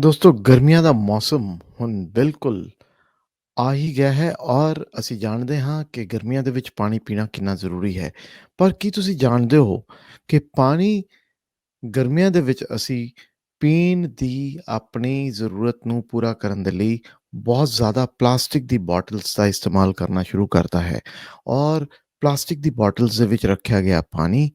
ਦੋਸਤੋ, ਗਰਮੀਆਂ ਦਾ ਮੌਸਮ ਹੁਣ ਬਿਲਕੁਲ ਆ ਹੀ ਗਿਆ ਹੈ ਔਰ ਅਸੀਂ ਜਾਣਦੇ ਹਾਂ ਕਿ ਗਰਮੀਆਂ ਦੇ ਵਿੱਚ ਪਾਣੀ ਪੀਣਾ ਕਿੰਨਾ ਜ਼ਰੂਰੀ ਹੈ। ਪਰ ਕੀ ਤੁਸੀਂ ਜਾਣਦੇ ਹੋ ਕਿ ਪਾਣੀ ਗਰਮੀਆਂ ਦੇ ਵਿੱਚ ਅਸੀਂ ਪੀਣ ਦੀ ਆਪਣੀ ਜ਼ਰੂਰਤ ਨੂੰ ਪੂਰਾ ਕਰਨ ਦੇ ਲਈ ਬਹੁਤ ਜ਼ਿਆਦਾ ਪਲਾਸਟਿਕ ਦੀ ਬੋਟਲਸ ਦਾ ਇਸਤੇਮਾਲ ਕਰਨਾ ਸ਼ੁਰੂ ਕਰਤਾ ਹੈ। ਔਰ ਪਲਾਸਟਿਕ ਦੀ ਬੋਟਲਸ ਦੇ ਵਿੱਚ ਰੱਖਿਆ ਗਿਆ ਪਾਣੀ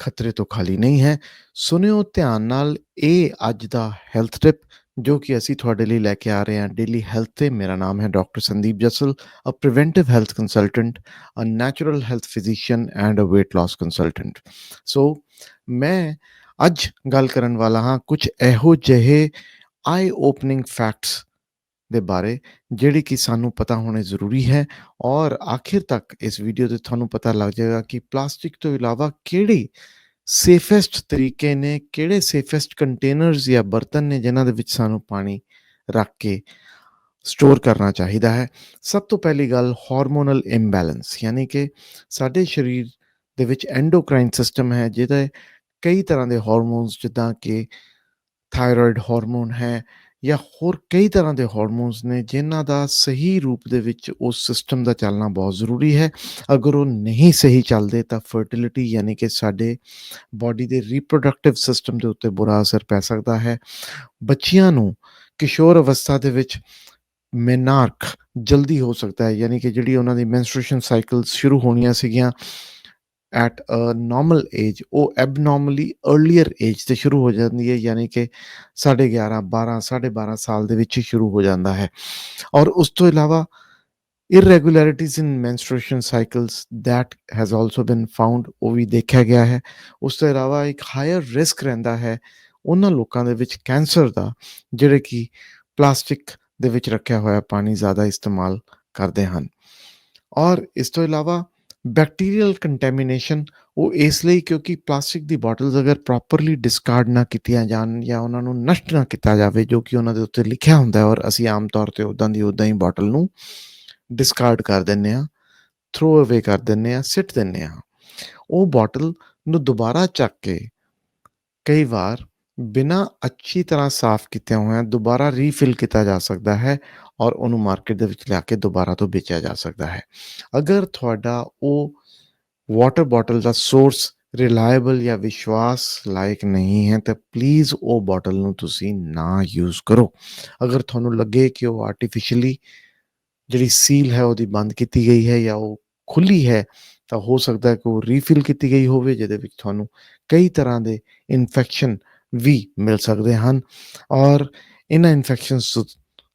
ਖਤਰੇ ਤੋਂ ਖਾਲੀ ਨਹੀਂ ਹੈ। ਸੁਣਿਓ ਧਿਆਨ ਨਾਲ, ਇਹ ਅੱਜ ਦਾ ਹੈਲਥ ਟਿਪ ਜੋ ਕਿ ਅਸੀਂ ਤੁਹਾਡੇ ਲਈ ਲੈ ਕੇ ਆ ਰਹੇ ਹਾਂ ਡੇਲੀ ਹੈਲਥ ਤੇ। ਮੇਰਾ ਨਾਮ ਹੈ doctor Sandeep Jasal uh preventive health consultant uh natural health physician and uh weight loss consultant so ਮੈਂ ਅੱਜ ਗੱਲ ਕਰਨ ਵਾਲਾ ਹਾਂ ਕੁਝ ਇਹੋ ਜਿਹੇ ਆਈ ਓਪਨਿੰਗ ਫੈਕਟਸ ਦੇ ਬਾਰੇ, ਜਿਹੜੀ ਕਿ ਸਾਨੂੰ ਪਤਾ ਹੋਣੇ ਜ਼ਰੂਰੀ ਹੈ ਔਰ ਆਖਿਰ ਤੱਕ ਇਸ ਵੀਡੀਓ ਤੇ ਤੁਹਾਨੂੰ ਪਤਾ ਲੱਗ ਜਾਏਗਾ ਕਿ ਪਲਾਸਟਿਕ ਤੋਂ ਇਲਾਵਾ ਕਿਹੜੇ ਸੇਫੈਸਟ ਤਰੀਕੇ ਨੇ, ਕਿਹੜੇ ਸੇਫੈਸਟ ਕੰਟੇਨਰਸ ਜਾਂ ਬਰਤਨ ਨੇ ਜਿਨ੍ਹਾਂ ਦੇ ਵਿੱਚ ਸਾਨੂੰ ਪਾਣੀ ਰੱਖ ਕੇ ਸਟੋਰ ਕਰਨਾ ਚਾਹੀਦਾ ਹੈ। ਸਭ ਤੋਂ ਪਹਿਲੀ ਗੱਲ ਹਾਰਮੋਨਲ ਇੰਬੈਲੈਂਸ ਯਾਨੀ ਕਿ ਸਾਡੇ ਸਰੀਰ ਦੇ ਵਿੱਚ ਐਂਡੋਕ੍ਰਾਈਨ ਸਿਸਟਮ ਹੈ, ਜਿਹਦੇ ਕਈ ਤਰ੍ਹਾਂ ਦੇ ਹਾਰਮੋਨਸ ਜਿੱਦਾਂ ਕਿ ਥਾਇਰੋਇਡ ਹਾਰਮੋਨ ਹੈ ਜਾਂ ਹੋਰ ਕਈ ਤਰ੍ਹਾਂ ਦੇ ਹਾਰਮੋਨਸ ਨੇ ਜਿਨ੍ਹਾਂ ਦਾ ਸਹੀ ਰੂਪ ਦੇ ਵਿੱਚ ਉਸ ਸਿਸਟਮ ਦਾ ਚੱਲਣਾ ਬਹੁਤ ਜ਼ਰੂਰੀ ਹੈ। ਅਗਰ ਉਹ ਨਹੀਂ ਸਹੀ ਚੱਲਦੇ ਤਾਂ ਫਰਟੀਲਿਟੀ ਯਾਨੀ ਕਿ ਸਾਡੇ ਬਾਡੀ ਦੇ ਰੀਪਰੋਡਕਟਿਵ ਸਿਸਟਮ ਦੇ ਉੱਤੇ ਬੁਰਾ ਅਸਰ ਪੈ ਸਕਦਾ ਹੈ। ਬੱਚਿਆਂ ਨੂੰ ਕਿਸ਼ੋਰ ਅਵਸਥਾ ਦੇ ਵਿੱਚ ਮੈਨਾਰਕ ਜਲਦੀ ਹੋ ਸਕਦਾ ਹੈ, ਯਾਨੀ ਕਿ ਜਿਹੜੀ ਉਹਨਾਂ ਦੀ ਮੈਂਸਟ੍ਰੂਏਸ਼ਨ ਸਾਈਕਲ ਸ਼ੁਰੂ ਹੋਣੀਆਂ ਸੀਗੀਆਂ ਐਟ ਅ ਨਾਰਮਲ ਏਜ ਉਹ ਐਬਨੋਰਮਲੀ अर्ਲੀਅਰ ਏਜ ਤੇ ਸ਼ੁਰੂ ਹੋ ਜਾਂਦੀ ਹੈ, ਯਾਨੀ ਕਿ 11.5 12 12.5 ਸਾਲ ਦੇ ਵਿੱਚ ਹੀ ਸ਼ੁਰੂ ਹੋ ਜਾਂਦਾ ਹੈ। ਔਰ ਉਸ ਤੋਂ ਇਲਾਵਾ irregularities in menstruation cycles that has also been found, ਉਹ ਵੀ ਦੇਖਿਆ ਗਿਆ ਹੈ। ਉਸ ਤੋਂ ਇਲਾਵਾ ਇੱਕ ਹਾਇਰ ਰਿਸਕ ਰਹਿੰਦਾ ਹੈ ਉਹਨਾਂ ਲੋਕਾਂ ਦੇ ਵਿੱਚ ਕੈਂਸਰ ਦਾ, ਜਿਹੜੇ ਕਿ ਪਲਾਸਟਿਕ ਦੇ ਵਿੱਚ ਰੱਖਿਆ ਹੋਇਆ ਪਾਣੀ ਜ਼ਿਆਦਾ ਇਸਤੇਮਾਲ ਕਰਦੇ ਹਨ। ਔਰ ਇਸ ਤੋਂ ਇਲਾਵਾ ਬੈਕਟੀਰੀਅਲ ਕੰਟੈਮੀਨੇਸ਼ਨ ਉਹ ਇਸ ਲਈ ਕਿਉਂਕਿ ਪਲਾਸਟਿਕ ਦੀ ਬੋਟਲਸ ਅਗਰ ਪ੍ਰੋਪਰਲੀ ਡਿਸਕਾਰਡ ਨਾ ਕੀਤੀਆਂ ਜਾਣ ਜਾਂ ਉਹਨਾਂ ਨੂੰ ਨਸ਼ਟ ਨਾ ਕੀਤਾ ਜਾਵੇ, ਜੋ ਕਿ ਉਹਨਾਂ ਦੇ ਉੱਤੇ ਲਿਖਿਆ ਹੁੰਦਾ ਔਰ ਅਸੀਂ ਆਮ ਤੌਰ ਤੇ ਉਦਾਂ ਦੀ ਉਦਾਂ ਹੀ ਬੋਟਲ ਨੂੰ ਡਿਸਕਾਰਡ ਕਰ ਦਿੰਨੇ ਆ ਥਰੋ ਅਵੇ ਕਰ ਦਿੰਨੇ ਆ ਸਿੱਟ ਦਿੰਨੇ ਆ ਉਹ ਬੋਟਲ ਨੂੰ ਦੁਬਾਰਾ ਚੱਕ ਕੇ ਕਈ ਵਾਰ ਬਿਨਾਂ ਅੱਛੀ ਤਰ੍ਹਾਂ ਸਾਫ਼ ਕੀਤੇ ਹੋਇਆਂ ਦੁਬਾਰਾ ਰੀਫਿਲ ਕੀਤਾ ਜਾ ਸਕਦਾ ਹੈ ਔਰ ਉਹਨੂੰ ਮਾਰਕੀਟ ਦੇ ਵਿੱਚ ਲਿਆ ਕੇ ਦੁਬਾਰਾ ਤੋਂ ਵੇਚਿਆ ਜਾ ਸਕਦਾ ਹੈ। ਅਗਰ ਤੁਹਾਡਾ ਉਹ ਵਾਟਰ ਬੋਟਲ ਦਾ ਸੋਰਸ ਰਿਲਾਇਬਲ ਜਾਂ ਵਿਸ਼ਵਾਸ ਲਾਇਕ ਨਹੀਂ ਹੈ, ਤਾਂ ਪਲੀਜ਼ ਉਹ ਬੋਟਲ ਨੂੰ ਤੁਸੀਂ ਨਾ ਯੂਜ਼ ਕਰੋ। ਅਗਰ ਤੁਹਾਨੂੰ ਲੱਗੇ ਕਿ ਉਹ ਆਰਟੀਫੀਸ਼ੀਅਲੀ ਜਿਹੜੀ ਸੀਲ ਹੈ ਉਹਦੀ ਬੰਦ ਕੀਤੀ ਗਈ ਹੈ ਜਾਂ ਉਹ ਖੁੱਲੀ ਹੈ, ਤਾਂ ਹੋ ਸਕਦਾ ਹੈ ਕਿ ਉਹ ਰੀਫਿਲ ਕੀਤੀ ਗਈ ਹੋਵੇ, ਜਿਹਦੇ ਵਿੱਚ ਤੁਹਾਨੂੰ ਕਈ ਤਰ੍ਹਾਂ ਦੇ ਇਨਫੈਕਸ਼ਨ ਵੀ ਮਿਲ ਸਕਦੇ ਹਨ ਔਰ ਇਹਨਾਂ ਇਨਫੈਕਸ਼ਨਸ ਤੋਂ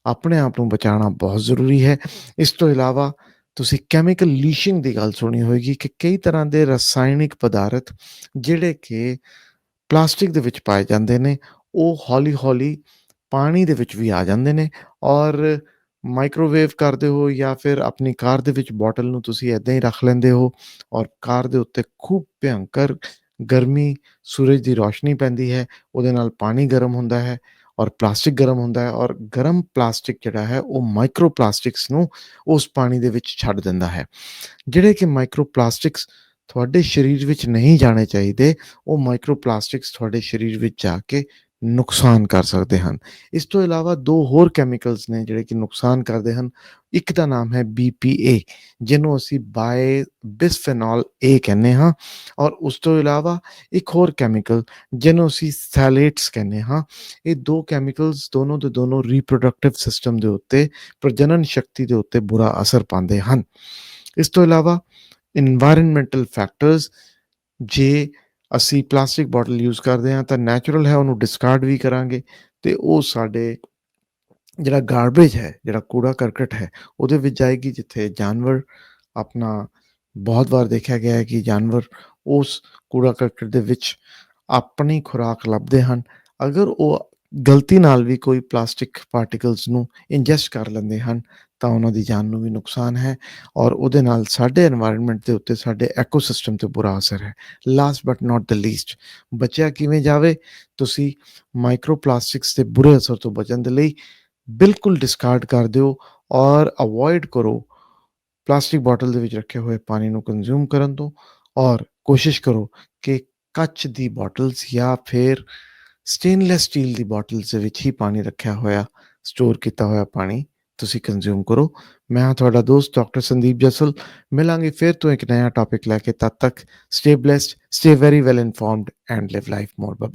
ਆਪਣੇ ਆਪ ਨੂੰ ਬਚਾਉਣਾ ਬਹੁਤ ਜ਼ਰੂਰੀ ਹੈ। ਇਸ ਤੋਂ ਇਲਾਵਾ ਤੁਸੀਂ ਕੈਮੀਕਲ ਲੀਸ਼ਿੰਗ ਦੀ ਗੱਲ ਸੁਣੀ ਹੋਵੇਗੀ ਕਿ ਕਈ ਤਰ੍ਹਾਂ ਦੇ ਰਸਾਇਣਿਕ ਪਦਾਰਥ ਜਿਹੜੇ ਕਿ ਪਲਾਸਟਿਕ ਦੇ ਵਿੱਚ ਪਾਏ ਜਾਂਦੇ ਨੇ, ਉਹ ਹੌਲੀ-ਹੌਲੀ ਪਾਣੀ ਦੇ ਵਿੱਚ ਵੀ ਆ ਜਾਂਦੇ ਨੇ ਔਰ ਮਾਈਕ੍ਰੋਵੇਵ ਕਰਦੇ ਹੋ ਜਾਂ ਫਿਰ ਆਪਣੀ ਕਾਰ ਦੇ ਵਿੱਚ ਬੋਟਲ ਨੂੰ ਤੁਸੀਂ ਇਦਾਂ ਹੀ ਰੱਖ ਲੈਂਦੇ ਹੋ ਔਰ ਕਾਰ ਦੇ ਉੱਤੇ ਖੂਬ ਭਿਆਨਕ ਗਰਮੀ ਸੂਰਜ ਦੀ ਰੋਸ਼ਨੀ ਪੈਂਦੀ ਹੈ, ਉਹਦੇ ਨਾਲ ਪਾਣੀ ਗਰਮ ਹੁੰਦਾ ਹੈ ਔਰ ਪਲਾਸਟਿਕ ਗਰਮ ਹੁੰਦਾ ਹੈ ਔਰ ਗਰਮ ਪਲਾਸਟਿਕ ਜਿਹੜਾ ਹੈ, ਉਹ ਮਾਈਕਰੋ ਪਲਾਸਟਿਕਸ ਨੂੰ ਉਸ ਪਾਣੀ ਦੇ ਵਿੱਚ ਛੱਡ ਦਿੰਦਾ ਹੈ। ਜਿਹੜੇ ਕਿ ਮਾਈਕਰੋ ਪਲਾਸਟਿਕਸ ਤੁਹਾਡੇ ਸਰੀਰ ਵਿੱਚ ਨਹੀਂ ਜਾਣੇ ਚਾਹੀਦੇ, ਉਹ ਮਾਈਕਰੋ ਪਲਾਸਟਿਕਸ ਤੁਹਾਡੇ ਸਰੀਰ ਵਿੱਚ ਜਾ ਕੇ ਨੁਕਸਾਨ ਕਰ ਸਕਦੇ ਹਨ। ਇਸ ਤੋਂ ਇਲਾਵਾ ਦੋ ਹੋਰ ਕੈਮੀਕਲਸ ਨੇ ਜਿਹੜੇ ਕਿ ਨੁਕਸਾਨ ਕਰਦੇ ਹਨ। ਇੱਕ ਦਾ ਨਾਮ ਹੈ BPA ਜਿਹਨੂੰ ਅਸੀਂ ਬਾਈ ਬਿਸਫੇਨੋਲ A ਕਹਿੰਦੇ ਹਾਂ। ਔਰ ਉਸ ਤੋਂ ਇਲਾਵਾ ਇੱਕ ਹੋਰ ਕੈਮੀਕਲ ਜਿਹਨੂੰ ਅਸੀਂ ਸੈਲੇਟਸ ਕਹਿੰਦੇ ਹਾਂ। ਇਹ ਦੋ ਕੈਮੀਕਲਸ ਦੋਨੋਂ ਦੇ ਦੋਨੋਂ ਰੀਪਰੋਡਕਟਿਵ ਸਿਸਟਮ ਦੇ ਉੱਤੇ, ਪ੍ਰਜਨਨ ਸ਼ਕਤੀ ਦੇ ਉੱਤੇ ਬੁਰਾ ਅਸਰ ਪਾਉਂਦੇ ਹਨ। ਇਸ ਤੋਂ ਇਲਾਵਾ এনवायरमेंटल ਫੈਕਟਰਸ ਜੇ ਅਸੀਂ ਪਲਾਸਟਿਕ ਬੋਟਲ ਯੂਜ਼ ਕਰਦੇ ਹਾਂ ਤਾਂ ਨੈਚੁਰਲ ਹੈ, ਉਹਨੂੰ ਡਿਸਕਾਰਡ ਵੀ ਕਰਾਂਗੇ ਤੇ ਉਹ ਸਾਡੇ ਜਿਹੜਾ ਗਾਰਬੇਜ ਹੈ, ਜਿਹੜਾ ਕੂੜਾ ਕਰਕਟ ਹੈ, ਉਹਦੇ ਵਿੱਚ ਜਾਏਗੀ ਜਿੱਥੇ ਜਾਨਵਰ ਆਪਣਾ ਬਹੁਤ ਵਾਰ ਦੇਖਿਆ ਗਿਆ ਹੈ ਕਿ ਜਾਨਵਰ ਉਸ ਕੂੜਾ ਕਰਕਟ ਦੇ ਵਿੱਚ ਆਪਣੀ ਖੁਰਾਕ ਲੱਭਦੇ ਹਨ। ਅਗਰ ਉਹ ਗਲਤੀ ਨਾਲ ਵੀ ਕੋਈ ਪਲਾਸਟਿਕ ਪਾਰਟੀਕਲਸ ਨੂੰ ਇੰਜੈਸਟ ਕਰ ਲੈਂਦੇ ਹਨ ਤਾਂ ਉਹਨਾਂ ਦੀ ਜਾਨ ਨੂੰ ਵੀ ਨੁਕਸਾਨ ਹੈ ਔਰ ਉਹਦੇ ਨਾਲ ਸਾਡੇ এনवायरमेंट ਦੇ ਉੱਤੇ ਸਾਡੇ ਇਕੋਸਿਸਟਮ ਤੇ ਬੁਰਾ ਅਸਰ ਹੈ। Last but not the least ਬਚਿਆ ਕਿਵੇਂ ਜਾਵੇ? ਤੁਸੀਂ ਮਾਈਕਰੋ ਪਲਾਸਟਿਕਸ ਦੇ ਬੁਰੇ ਅਸਰ ਤੋਂ ਬਚਣ ਦੇ ਲਈ ਬਿਲਕੁਲ ਡਿਸਕਾਰਡ ਕਰ ਦਿਓ ਔਰ ਅਵੋਇਡ ਕਰੋ ਪਲਾਸਟਿਕ ਬੋਟਲ ਦੇ ਵਿੱਚ ਰੱਖੇ ਹੋਏ ਪਾਣੀ ਨੂੰ ਕੰਜ਼ੂਮ ਕਰਨ ਤੋਂ ਔਰ ਕੋਸ਼ਿਸ਼ ਕਰੋ ਕਿ ਕੱਚ ਦੀ ਬੋਟਲਸ ਜਾਂ ਫਿਰ ਸਟੇਨਲੈਸ ਸਟੀਲ ਦੀ ਬੋਟਲਸ ਦੇ ਵਿੱਚ ਹੀ ਪਾਣੀ ਰੱਖਿਆ ਹੋਇਆ ਸਟੋਰ ਕੀਤਾ ਹੋਇਆ ਪਾਣੀ ਤੁਸੀਂ ਕੰਜ਼ਿਊਮ ਕਰੋ। ਮੈਂ ਹਾਂ ਤੁਹਾਡਾ ਦੋਸਤ ਡਾਕਟਰ ਸੰਦੀਪ ਜਸਲ ਮਿਲਾਂਗੇ ਫਿਰ ਤੋਂ ਇੱਕ ਨਇਆ ਟੌਪਿਕ ਲੈ ਕੇ ਤਦ ਤੱਕ stay blessed stay very well informed and live life more bye